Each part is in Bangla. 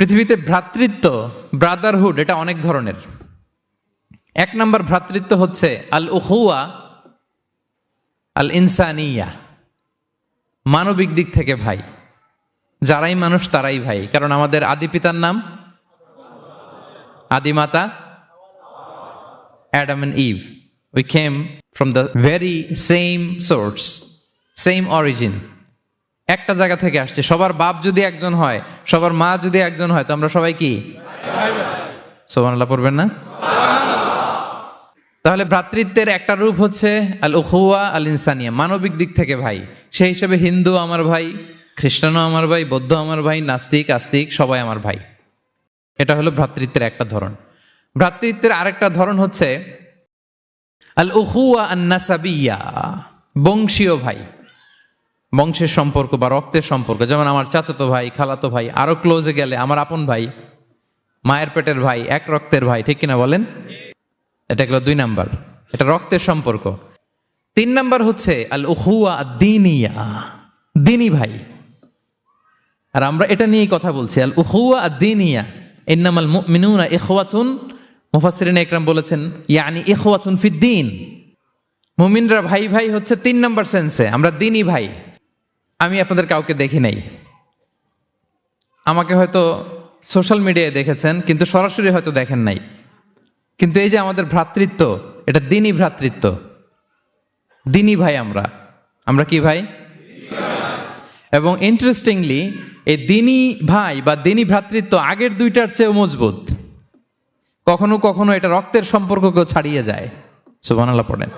পৃথিবীতে ভ্রাতৃত্ব ব্রাদারহুড এটা অনেক ধরনের। এক নম্বর ভ্রাতৃত্ব হচ্ছে আল উহুয়া আল ইনসানিয়া মানবিক দিক থেকে ভাই। যারাই মানুষ তারাই ভাই। কারণ আমাদের আদি পিতার নাম আদিমাতা Adam and Eve. We came from the very same source, same origin. একটা জায়গা থেকে আসছে। সবার বাপ যদি একজন হয়, সবার মা যদি একজন হয়, তো আমরা সবাই কি? সোমানাল্লাহ পড়বেন না? তাহলে ভ্রাতৃত্বের একটা রূপ হচ্ছে আল উহুয়া আল ইনসানিয়া মানবিক দিক থেকে ভাই। সেই হিসেবে হিন্দু আমার ভাই, খ্রিস্টানও আমার ভাই, বৌদ্ধ আমার ভাই, নাস্তিক, আস্তিক, সবাই আমার ভাই। এটা হলো ভ্রাতৃত্বের একটা ধরন। ভ্রাতৃত্বের আরেকটা ধরন হচ্ছে আল উহুয়া আন্নাসাবিয়া, বংশীয় ভাই। বংশের সম্পর্ক বা রক্তের সম্পর্ক। যেমন আমার চাচাতো ভাই, খালাতো ভাই, আরও ক্লোজে গেলে আমার আপন ভাই, মায়ের পেটের ভাই, এক রক্তের ভাই, ঠিক কিনা বলেন? এটা গেল দুই নাম্বার। এটা রক্তের সম্পর্ক। তিন নাম্বার হচ্ছে আল উহুয়া দিনিয়া দিনী ভাই। আর আমরা এটা নিয়েই কথা বলছি। আল উহুয়া দিনিয়া ইন্নামাল মুমিনুনা ইখওয়াতুন, মুফাসসিরিন একরাম বলেছেন, ইয়ানি ইখওয়াতুন ফিদ্দিন। মুমিনরা ভাই ভাই হচ্ছে তিন নাম্বার সেন্সে, আমরা দিনই ভাই। আমি আপনাদের কাউকে দেখি নাই। আমাকে হয়তো সোশ্যাল মিডিয়ায় দেখেছেন, কিন্তু সরাসরি হয়তো দেখেন নাই। কিন্তু এই যে আমাদের ভ্রাতৃত্ব, এটা দিনই ভ্রাতৃত্ব। দিনই ভাই আমরা। আমরা কি ভাই? এবং ইন্টারেস্টিংলি এই দিনই ভাই বা দিনই ভ্রাতৃত্ব আগের দুইটার চেয়েও মজবুত। কখনো কখনো এটা রক্তের সম্পর্ককেও ছাড়িয়ে যায়। সুবহানাল্লাহ পড়েন।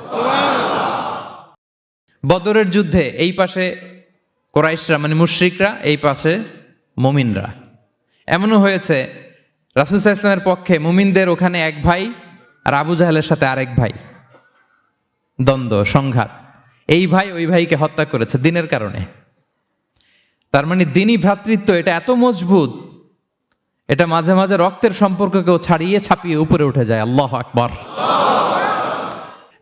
বদরের যুদ্ধে এই পাশে কোরাইশরা মানে মুশ্রিকরা, এই পাশে মুমিনরা। এমনও হয়েছে রাসুসা ইসলামের পক্ষে মুমিনদের ওখানে এক ভাই আর আবু জাহেলের সাথে আরেক ভাই। দ্বন্দ্ব, সংঘাত। এই ভাই ওই ভাইকে হত্যা করেছে দিনের কারণে। তার মানে দিনই ভ্রাতৃত্ব, এটা এত মজবুত। এটা মাঝে মাঝে রক্তের সম্পর্ককেও ছাড়িয়ে ছাপিয়ে উপরে উঠে যায়। আল্লাহ আকবর।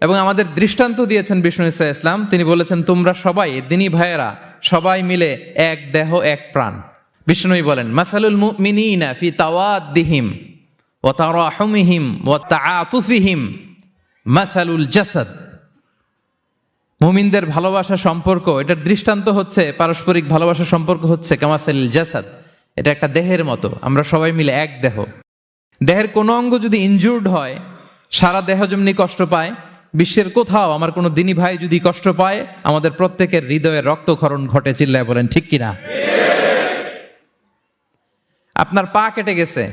এবং আমাদের দৃষ্টান্ত দিয়েছেন বিষ্ণু ইসা ইসলাম। তিনি বলেছেন, তোমরা সবাই, দিনী ভাইয়েরা সবাই মিলে এক দেহ, এক প্রাণ। বিষ্ণুই বলেন, মাসালুল মুমিনিনা ফি তাওয়াদ্দিহিম ওয়া তারাহুমিহিম ওয়া তাআতুফিহিম মাসালুল জাসাদ। মুমিনদের ভালোবাসা সম্পর্ক, এটার দৃষ্টান্ত হচ্ছে, পারস্পরিক ভালোবাসা সম্পর্ক হচ্ছে কামাসালিল জাসাদ। এটা একটা দেহের মতো, আমরা সবাই মিলে এক দেহ। দেহের কোনো অঙ্গ যদি ইনজুর্ড হয়, সারা দেহ যেমনি কষ্ট পায় বিশ্বের কোথাও আমার কোনো দিনী ভাই যদি কষ্ট পায়, আমাদের প্রত্যেকের হৃদয়ে রক্তক্ষরণ ঘটে চিল্লায় বলেন, ঠিক কিনা? আপনার পা কেটে গেছে।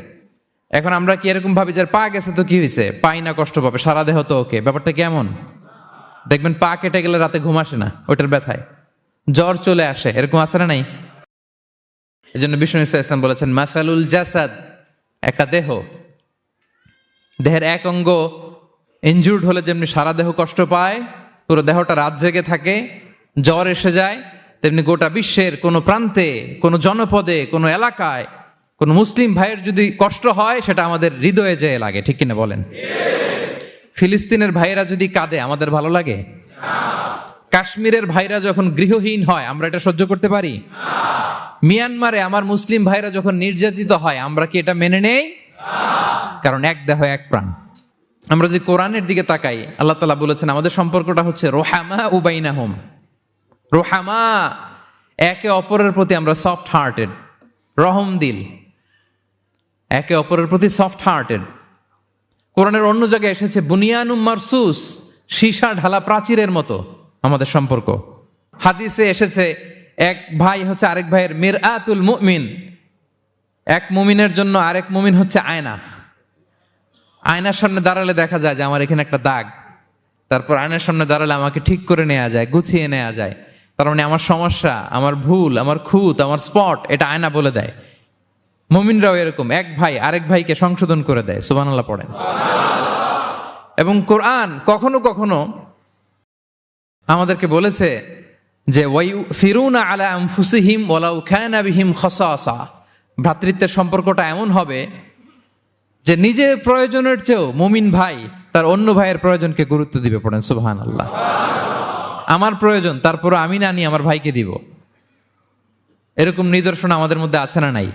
এখন আমরা কি এরকম ভাবি যে পা গেছে তো কি হয়েছে পাই না কষ্ট পাবে, সারা দেহ তো ওকে। ব্যাপারটা কেমন? দেখবেন পা কেটে গেলে রাতে ঘুম আসে না, ওইটার ব্যথায়। জ্বর চলে আসে, এরকম আসে না নাই? এই জন্য বিষ্ণু ইসা ইসলাম বলেছেন, মাসালুল জাসাদ একটা দেহ। দেহের এক অঙ্গ ইনজুর্ড হলে যেমনি সারা দেহ কষ্ট পায়, পুরো দেহটা রাত জেগে থাকে, জ্বর এসে যায়, তেমনি গোটা বিশ্বের কোনো প্রান্তে, কোনো জনপদে, কোনো এলাকায়, কোনো মুসলিম ভাইয়ের যদি কষ্ট হয়, সেটা আমাদের হৃদয়ে যেয়ে লাগে। ঠিক কিনা বলেন? ফিলিস্তিনের ভাইয়েরা যদি কাঁদে, আমাদের ভালো লাগে? কাশ্মীরের ভাইরা যখন গৃহহীন হয়, আমরা এটা সহ্য করতে পারি? মিয়ানমারে আমার মুসলিম ভাইরা যখন নির্যাতিত হয়, আমরা কি এটা মেনে নেই? কারণ এক দেহ, এক প্রাণ। আমরা যদি কোরআনের দিকে তাকাই, আল্লাহ তালা বলেছেন, আমাদের সম্পর্কটা হচ্ছে রোহামা উবাইনা হোম রোহামা একে অপরের প্রতি আমরা সফট হার্টেড রহম দিল। একে অপরের প্রতি সফট হার্টেড কোরআনের অন্য জায়গায় এসেছে বুনিয়ানুম মারসুস, সীসা ঢালা প্রাচীরের মতো আমাদের সম্পর্ক। হাদিসে এসেছে, এক ভাই হচ্ছে আরেক ভাইয়ের মির আতুল মুমিন। এক মুমিনের জন্য আরেক মুমিন হচ্ছে আয়না। আয়নার সামনে দাঁড়ালে দেখা যায় যে আমার এখানে একটা দাগ। তারপর আয়নার সামনে দাঁড়ালে আমাকে ঠিক করে নেওয়া যায়, গুছিয়ে নেওয়া যায়। তার মানে আমার সমস্যা, আমার ভুল, আমার খুঁত, আমার স্পট, এটা আয়না বলে দেয়। মমিনরাও এরকম, এক ভাই আরেক ভাইকে সংশোধন করে দেয় সুবানাল্লাহ পড়েন। এবং কোরআন কখনো কখনো আমাদেরকে বলেছে যে ওয়াই ফিরুনা আলা আনফুসিহিম ওয়ালাউ খানা বিহিম খসাসা। ভ্রাতৃত্বের সম্পর্কটা এমন হবে যে নিজের প্রয়োজনের চেয়েও মুমিন ভাই তার অন্য ভাইয়ের প্রয়োজনকে গুরুত্ব দিবে পড়েন সুবহান আল্লাহ আমার প্রয়োজন তারপর আমি না নিয়ে আমার ভাইকে দিব। এরকম নিদর্শন আমাদের মধ্যে আছে না নাই?